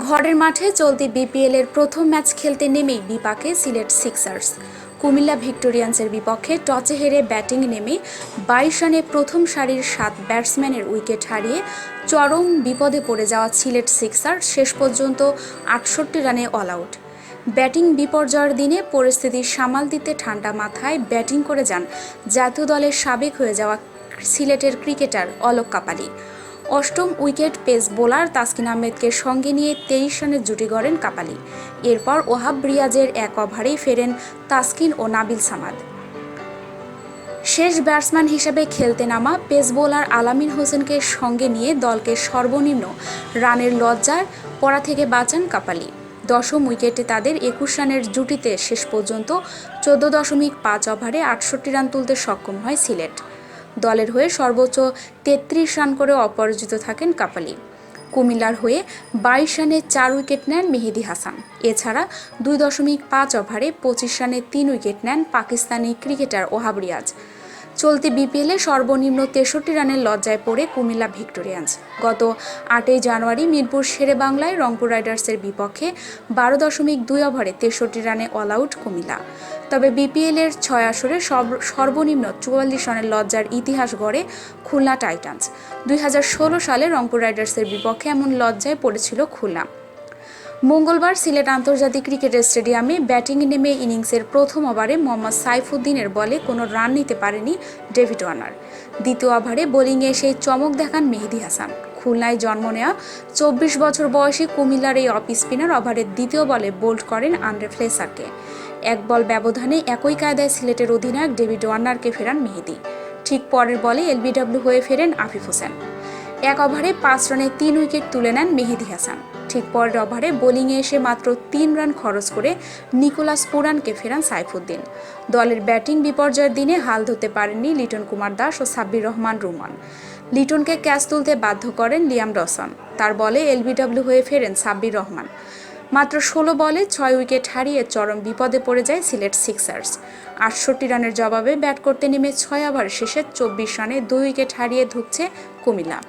ঘরের মাঠে চলতি বিপিএল এর প্রথম ম্যাচ খেলতে নেমেই বিপাকে সিলেট সিক্সার্স। কুমিল্লা ভিক্টোরিয়ান্সের বিপক্ষে টচে হেরে ব্যাটিং নেমে বাইশ রানে প্রথম সারির সাত ব্যাটসম্যানের উইকেট হারিয়ে চরম বিপদে পড়ে যাওয়া সিলেট সিক্সার শেষ পর্যন্ত আটষট্টি রানে অল আউট ব্যাটিং বিপর্যয়ের দিনে পরিস্থিতি সামাল দিতে ঠান্ডা মাথায় ব্যাটিং করে যান জাতীয় দলের সাবেক হয়ে যাওয়া সিলেটের ক্রিকেটার অলোক কাপালি। অষ্টম উইকেট পেস বোলার তাসকিন আহমেদকে সঙ্গে নিয়ে তেইশ রানের জুটি গড়েন কাপালি। এরপর ওহাব রিয়াজের এক ওভারেই ফেরেন তাসকিন ও নাবিল সামাদ। শেষ ব্যাটসম্যান হিসেবে খেলতে নামা পেস বোলার আলামিন হোসেনকে সঙ্গে নিয়ে দলকে সর্বনিম্ন রানের লজ্জার পড়া থেকে বাঁচান কাপালি। দশম উইকেটে তাদের একুশ রানের জুটিতে শেষ পর্যন্ত চোদ্দ দশমিক পাঁচ ওভারে আটষট্টি রান তুলতে সক্ষম হয় সিলেট। দলের হয়ে সর্বোচ্চ তেত্রিশ রান করে অপরাজিত থাকেন কাপালি। কুমিল্লার হয়ে বাইশ রানে চার উইকেট নেন মেহেদি হাসান। এছাড়া দুই দশমিক পাঁচ ওভারে পঁচিশ রানে তিন উইকেট নেন পাকিস্তানি ক্রিকেটার ওহাব রিয়াজ। চলতি বিপিএলে সর্বনিম্ন তেষট্টি রানের লজ্জায় পড়ে কুমিল্লা ভিক্টোরিয়ান্স। গত আটই জানুয়ারি মিরপুর শেরে বাংলায় রংপুর রাইডার্সের বিপক্ষে বারো দশমিক দুই ওভারে তেষট্টি রানে অল আউট কুমিল্লা। তবে বিপিএলের ছয় আসরে সর্বনিম্ন চুয়াল্লিশ রানের লজ্জার ইতিহাস গড়ে খুলনা টাইটান্স। দুই হাজার ষোলো সালে রংপুর রাইডার্সের বিপক্ষে এমন লজ্জায় পড়েছিল খুলনা। মঙ্গলবার সিলেট আন্তর্জাতিক ক্রিকেট স্টেডিয়ামে ব্যাটিংয়ে নেমে ইনিংসের প্রথম ওভারে মোহাম্মদ সাইফুদ্দিনের বলে কোনো রান নিতে পারেনি ডেভিড ওয়ার্নার। দ্বিতীয় ওভারে বোলিংয়ে এসে চমক দেখান মেহেদি হাসান। খুলনায় জন্ম নেওয়া চব্বিশ বছর বয়সী কুমিল্লার এই অফ স্পিনার ওভারের দ্বিতীয় বলে বোল্ড করেন আন্দ্রে ফ্লেসারকে। এক বল ব্যবধানে একই কায়দায় সিলেটের অধিনায়ক ডেভিড ওয়ার্নারকে ফেরান মেহেদি। ঠিক পরের বলে এলবিডব্লিউ হয়ে ফেরেন আফিফ হোসেন। এক ওভারে পাঁচ রানে তিন উইকেট তুলে নেন মেহেদি হাসান। ঠিক পরের ওভারে বোলিংয়ে এসে মাত্র তিন রান খরচ করে নিকোলাস পুরানকে ফেরান সাইফুদ্দিন। দলের ব্যাটিং বিপর্যয়ের দিনে হাল ধরতে পারেননি লিটন কুমার দাস ও সাব্বির রহমান রুমান। লিটনকে ক্যাচ তুলতে বাধ্য করেন লিয়াম ডসন। তার বলে এলবিডব্লিউ হয়ে ফেরেন সাব্বির রহমান। মাত্র ষোলো বলে ছয় উইকেট হারিয়ে চরম বিপদে পড়ে যায় সিলেট সিক্সার্স। আটষট্টি রানের জবাবে ব্যাট করতে নেমে ছয় ওভার শেষে চব্বিশ রানে দুই উইকেট হারিয়ে ধুকছে কুমিল্লা।